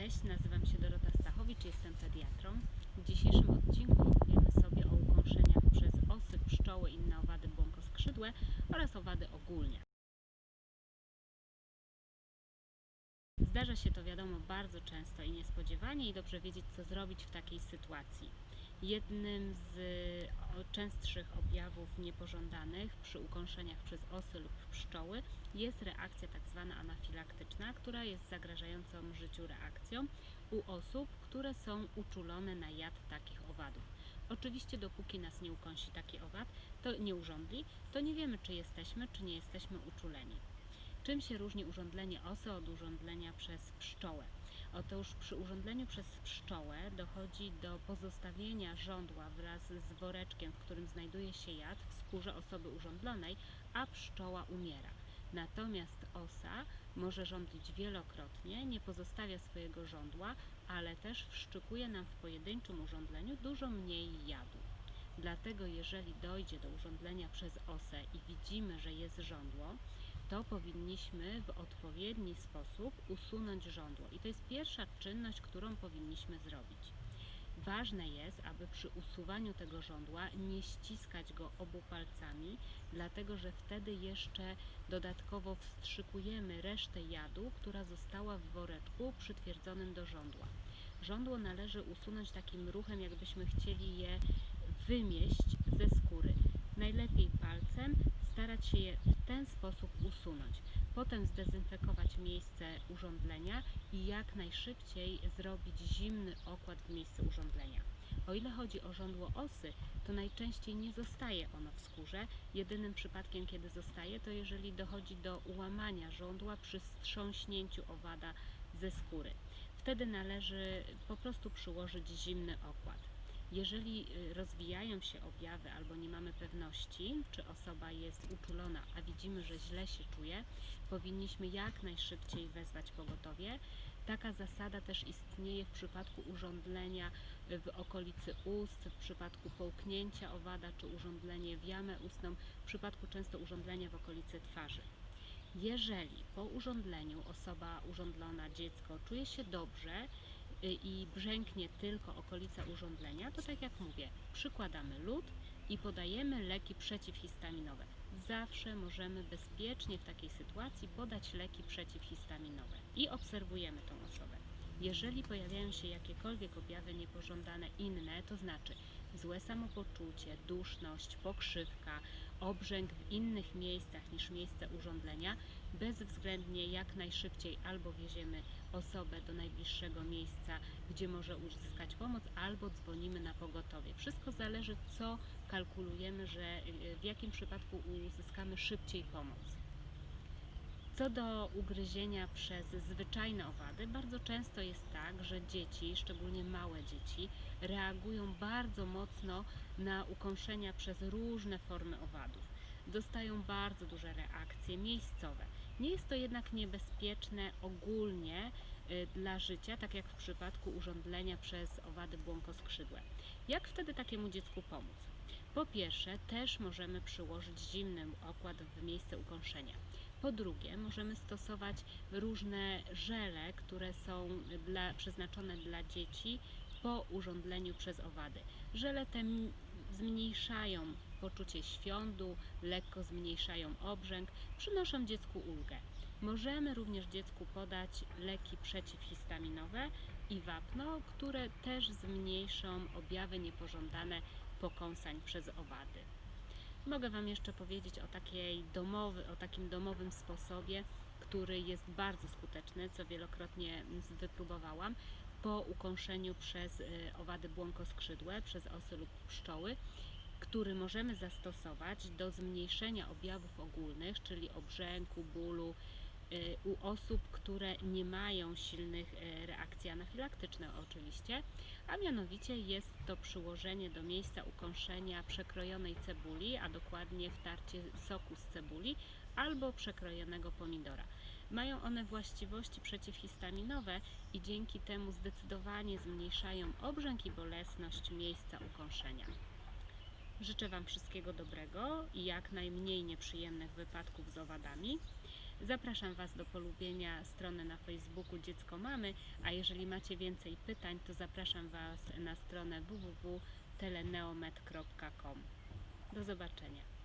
Cześć, nazywam się Dorota Stachowicz, jestem pediatrą. W dzisiejszym odcinku opowiemy sobie o ukąszeniach przez osy, pszczoły, inne owady błąkoskrzydłe oraz owady ogólnie. Zdarza się to wiadomo bardzo często i niespodziewanie i dobrze wiedzieć co zrobić w takiej sytuacji. Jednym z częstszych objawów niepożądanych przy ukąszeniach przez osy lub pszczoły jest reakcja tak zwana anafilaktyczna, która jest zagrażającą życiu reakcją u osób, które są uczulone na jad takich owadów. Oczywiście dopóki nas nie ukąsi taki owad, to nie urządli, to nie wiemy czy jesteśmy, czy nie jesteśmy uczuleni. Czym się różni urządlenie osy od urządlenia przez pszczołę? Otóż przy urządleniu przez pszczołę dochodzi do pozostawienia żądła wraz z woreczkiem, w którym znajduje się jad w skórze osoby urządlonej, a pszczoła umiera. Natomiast osa może żądlić wielokrotnie, nie pozostawia swojego żądła, ale też wszczykuje nam w pojedynczym urządleniu dużo mniej jadu. Dlatego jeżeli dojdzie do urządlenia przez osę i widzimy, że jest żądło, to powinniśmy w odpowiedni sposób usunąć żądło. I to jest pierwsza czynność, którą powinniśmy zrobić. Ważne jest, aby przy usuwaniu tego żądła nie ściskać go obu palcami, dlatego że wtedy jeszcze dodatkowo wstrzykujemy resztę jadu, która została w woreczku przytwierdzonym do żądła. Żądło należy usunąć takim ruchem, jakbyśmy chcieli je wymieść ze skóry. Najlepiej palcem starać się je ten sposób usunąć. Potem zdezynfekować miejsce urządlenia i jak najszybciej zrobić zimny okład w miejsce urządlenia. O ile chodzi o żądło osy, to najczęściej nie zostaje ono w skórze. Jedynym przypadkiem, kiedy zostaje, to jeżeli dochodzi do ułamania żądła przy strząśnięciu owada ze skóry. Wtedy należy po prostu przyłożyć zimny okład. Jeżeli y, rozwijają się objawy albo nie mamy pewności, czy osoba jest uczulona, a widzimy, że źle się czuje, powinniśmy jak najszybciej wezwać pogotowie. Taka zasada też istnieje w przypadku urządlenia w okolicy ust, w przypadku połknięcia owada czy urządlenie w jamę ustną, w przypadku często urządlenia w okolicy twarzy. Jeżeli po urządleniu osoba urządlona, dziecko czuje się dobrze, y, i brzęknie tylko okolica urządlenia, to tak jak mówię, przykładamy lód i podajemy leki przeciwhistaminowe. Zawsze możemy bezpiecznie w takiej sytuacji podać leki przeciwhistaminowe i obserwujemy tą osobę. Jeżeli pojawiają się jakiekolwiek objawy niepożądane inne, to znaczy złe samopoczucie, duszność, pokrzywka, obrzęk w innych miejscach niż miejsce urządlenia, bezwzględnie jak najszybciej albo wieziemy osobę do najbliższego miejsca, gdzie może uzyskać pomoc, albo dzwonimy na pogotowie. Wszystko zależy, co kalkulujemy, że y, w jakim przypadku uzyskamy szybciej pomoc. Co do ugryzienia przez zwyczajne owady, bardzo często jest tak, że dzieci, szczególnie małe dzieci, reagują bardzo mocno na ukąszenia przez różne formy owadów. Dostają bardzo duże reakcje miejscowe. Nie jest to jednak niebezpieczne ogólnie y, dla życia, tak jak w przypadku urządlenia przez owady błąkoskrzydłe. Jak wtedy takiemu dziecku pomóc? Po pierwsze, też możemy przyłożyć zimny okład w miejsce ukąszenia. Po drugie, możemy stosować różne żele, które są dla, przeznaczone dla dzieci po urządleniu przez owady. Żele te zmniejszają poczucie świądu, lekko zmniejszają obrzęk, przynoszą dziecku ulgę. Możemy również dziecku podać leki przeciwhistaminowe i wapno, które też zmniejszą objawy niepożądane pokąsań przez owady. Mogę Wam jeszcze powiedzieć o, takiej domowy, o takim domowym sposobie, który jest bardzo skuteczny, co wielokrotnie wypróbowałam. Po ukąszeniu przez y, owady błąkoskrzydłe, przez osy lub pszczoły, który możemy zastosować do zmniejszenia objawów ogólnych, czyli obrzęku, bólu u osób, które nie mają silnych y, reakcji anafilaktycznych oczywiście, a mianowicie jest to przyłożenie do miejsca ukąszenia przekrojonej cebuli, a dokładnie wtarcie soku z cebuli albo przekrojonego pomidora. Mają one właściwości przeciwhistaminowe i dzięki temu zdecydowanie zmniejszają obrzęk i bolesność miejsca ukąszenia. Życzę Wam wszystkiego dobrego i jak najmniej nieprzyjemnych wypadków z owadami. Zapraszam Was do polubienia strony na Facebooku Dziecko Mamy, a jeżeli macie więcej pytań, to zapraszam Was na stronę www.teleneomed.com. Do zobaczenia.